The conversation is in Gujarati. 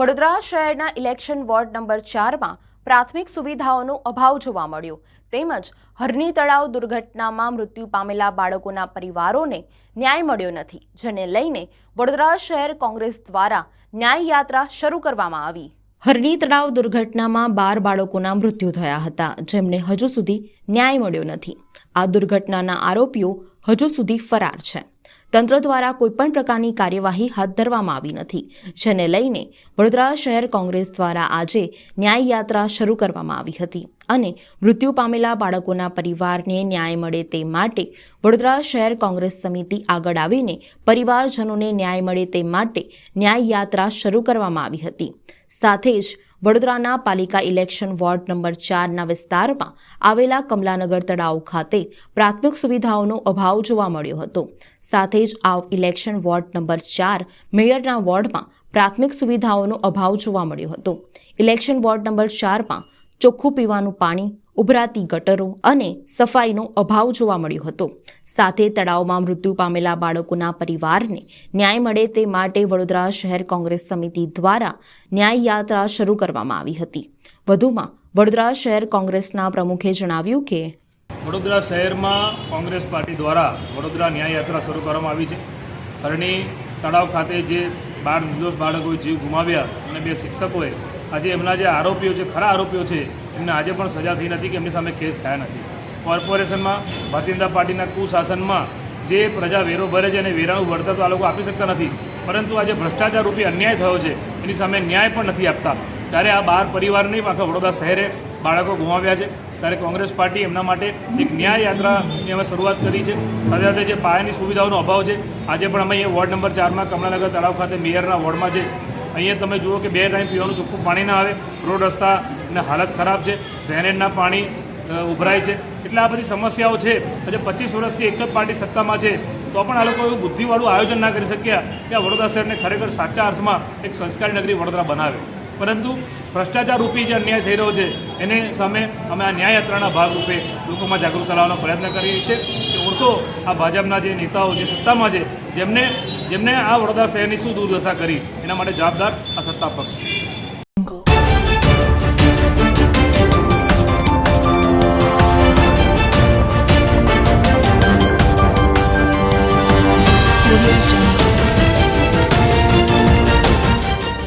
વડોદરા શહેરના ઇલેક્શન વોર્ડ નંબર ચારમાં પ્રાથમિક સુવિધાઓનો અભાવ જોવા મળ્યો. તેમજ હરની તળાવ દુર્ઘટનામાં મૃત્યુ પામેલા બાળકોના પરિવારોને ન્યાય મળ્યો નથી, જેને લઈને વડોદરા શહેર કોંગ્રેસ દ્વારા ન્યાય યાત્રા શરૂ કરવામાં આવી. હરની તળાવ દુર્ઘટનામાં બાર બાળકોના મૃત્યુ થયા હતા, જેમને હજુ સુધી ન્યાય મળ્યો નથી. આ દુર્ઘટનાના આરોપીઓ હજુ સુધી ફરાર છે. તંત્ર દ્વારા કોઈપણ પ્રકારની કાર્યવાહી હાથ ધરવામાં આવી નથી. જેને લઈને વડોદરા શહેર કોંગ્રેસ દ્વારા આજે ન્યાય યાત્રા શરૂ કરવામાં આવી હતી અને મૃત્યુ પામેલા બાળકોના પરિવારને ન્યાય મળે તે માટે વડોદરા શહેર કોંગ્રેસ સમિતિ આગળ આવીને પરિવારજનોને ન્યાય મળે તે માટે ન્યાય યાત્રા શરૂ કરવામાં આવી હતી. સાથે જ વડોદરાના પાલિકા ઇલેક્શન વોર્ડ નંબર ચારના વિસ્તારમાં આવેલા કમલાનગર તળાવ ખાતે પ્રાથમિક સુવિધાઓનો અભાવ જોવા મળ્યો હતો. સાથે જ આ ઇલેક્શન વોર્ડ નંબર ચાર મેયરના વોર્ડમાં પ્રાથમિક સુવિધાઓનો અભાવ જોવા મળ્યો હતો. ઇલેક્શન વોર્ડ નંબર ચારમાં ચોખ્ખું પીવાનું પાણી ઉભરાતી ગટરો અને સફાઈનો અભાવ જોવા મળ્યો હતો. સાથે તળાવમાં મૃત્યુ પામેલા બાળકોના પરિવારને ન્યાય મળે તે માટે વડોદરા શહેર કોંગ્રેસ સમિતિ દ્વારા ન્યાય યાત્રા શરૂ કરવામાં આવી હતી. વધુમાં, વડોદરા શહેર કોંગ્રેસના પ્રમુખે જણાવ્યું કે વડોદરા શહેરમાં કોંગ્રેસ પાર્ટી દ્વારા વડોદરા ન્યાય યાત્રા શરૂ કરવામાં આવી છે. તળાવ ખાતે જે બાર નિર્દોષ બાળકોએ જીવ ગુમાવ્યા અને બે શિક્ષકોએ આજે એમના જે આરોપીઓ છે, ખરા આરોપીઓ છે, એમને આજે પણ સજા થઈ નથી કે એમની સામે કેસ થયા નથી. કોર્પોરેશનમાં, ભારતીય જનતા પાર્ટીના કુશાસનમાં જે પ્રજા વેરો ભરે છે અને વેરાનું વળતર તો આ લોકો આપી શકતા નથી. પરંતુ આજે ભ્રષ્ટાચાર રૂપી અન્યાય થયો છે, એની સામે ન્યાય પણ નથી આપતા. ત્યારે આ બાર પરિવાર નહીં આખા વડોદરા શહેરે બાળકો ગુમાવ્યા છે. ત્યારે કોંગ્રેસ પાર્ટી એમના માટે એક ન્યાય યાત્રાની અમે શરૂઆત કરી છે. સાથે સાથે જે પાયાની સુવિધાઓનો અભાવ છે, આજે પણ અમે અહીંયા વોર્ડ નંબર ચારમાં કમલાનગર તળાવ ખાતે મેયરના વોર્ડમાં છે. અહીંયા તમે જુઓ કે બે ટાઈમ પીવાનું ચોખ્ખું પાણી ના આવે. રોડ રસ્તાની હાલત ખરાબ છે. ડ્રેનેજના પાણી ઉભરાય છે. એટલે આ બધી સમસ્યાઓ છે. આજે પચીસ વર્ષથી એક જ પાર્ટી સત્તામાં છે. તો પણ આ લોકો એવું બુદ્ધિવાળું આયોજન ના કરી શક્યા કે આ વડોદરા શહેરને ખરેખર સાચા અર્થમાં એક સંસ્કારી નગરી વડોદરા બનાવે. પરંતુ ભ્રષ્ટાચાર રૂપી જે અન્યાય થઈ રહ્યો છે, એને સામે અમે આ ન્યાયયાત્રાના ભાગરૂપે લોકોમાં જાગૃત કરાવવાનો પ્રયત્ન કરીએ છીએ કે ઓળખો, આ ભાજપના જે નેતાઓ જે સત્તામાં છે, જેમને જેમને આ વડોદરા શહેરની શું દુર્દશા કરી, એના માટે જવાબદાર આ સત્તા પક્ષ છે